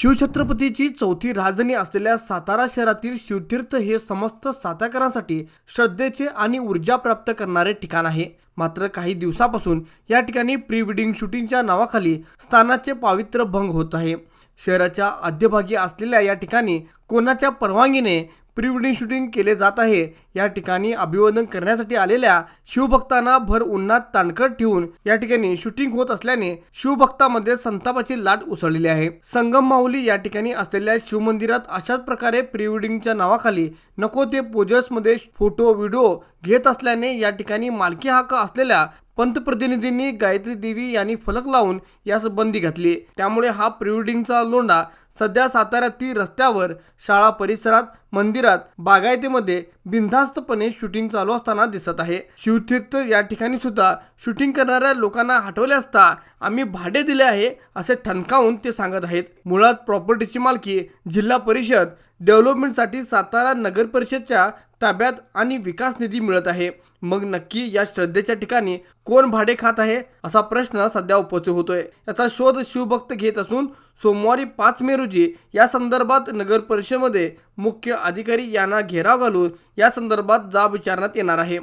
शिवछत्रपतीची चौथी राजधानी असलेल्या सातारा शहरातील शिवतीर्थ हे समस्त सातारकरांसाठी श्रद्धेचे आणि ऊर्जा प्राप्त करणारे ठिकाण आहे. मात्र काही दिवसापासून या ठिकाणी प्री वेडिंग शूटिंगच्या नावाखाली स्थानाचे पावित्र्य भंग होत आहे. शहराच्या मध्यभागी असलेल्या या ठिकाणी कोणाच्या परवानगीने प्री वेडिंग शूटिंग केले जात आहे. या ठिकाणी अभिवादन करण्यासाठी आलेल्या शिवभक्तांना भर उन्हात ताणकट ठेवून या ठिकाणी शूटिंग होत असल्याने शिवभक्तामध्ये संतापाची लाट उसळलेली आहे. संगम माहुली या ठिकाणी असलेल्या शिवमंदिरात अशाच प्रकारे प्री वेडिंगच्या नावाखाली नको ते पोजर्समध्ये फोटो व्हिडिओ घेत असल्याने या ठिकाणी मालकी हक्क असलेल्या पंतप्रतिनिधींनी गायत्री देवी यांनी फलक लावून यास बंदी घातली. त्यामुळे हा प्रिवेडिंगचा लोंडा सध्या साताऱ्यातील रस्त्यावर शाळा परिसरात मंदिरात बागायतीमध्ये बिनधास्तपणे शूटिंग चालू असताना दिसत आहे. शिवतीर्थ या ठिकाणी सुद्धा शूटिंग करणाऱ्या लोकांना हटवले असता आम्ही भाडे दिले आहे असे ठणकावून ते सांगत आहेत. मुळात प्रॉपर्टीची मालकी जिल्हा परिषद डेव्हलपमेंटसाठी सातारा नगर परिषदच्या ताब्यात आणि विकास निधी मिळत आहे. मग नक्की या श्रद्धेच्या ठिकाणी कोण भाडे खात आहे असा प्रश्न सध्या उपस्थित होतोय. याचा शोध शिवभक्त घेत असून सोमवारी पाच मे रोजी या संदर्भात नगर परिषदेमध्ये मुख्य अधिकारी यांना घेराव घालून या संदर्भात जाब विचारण्यात येणार आहे.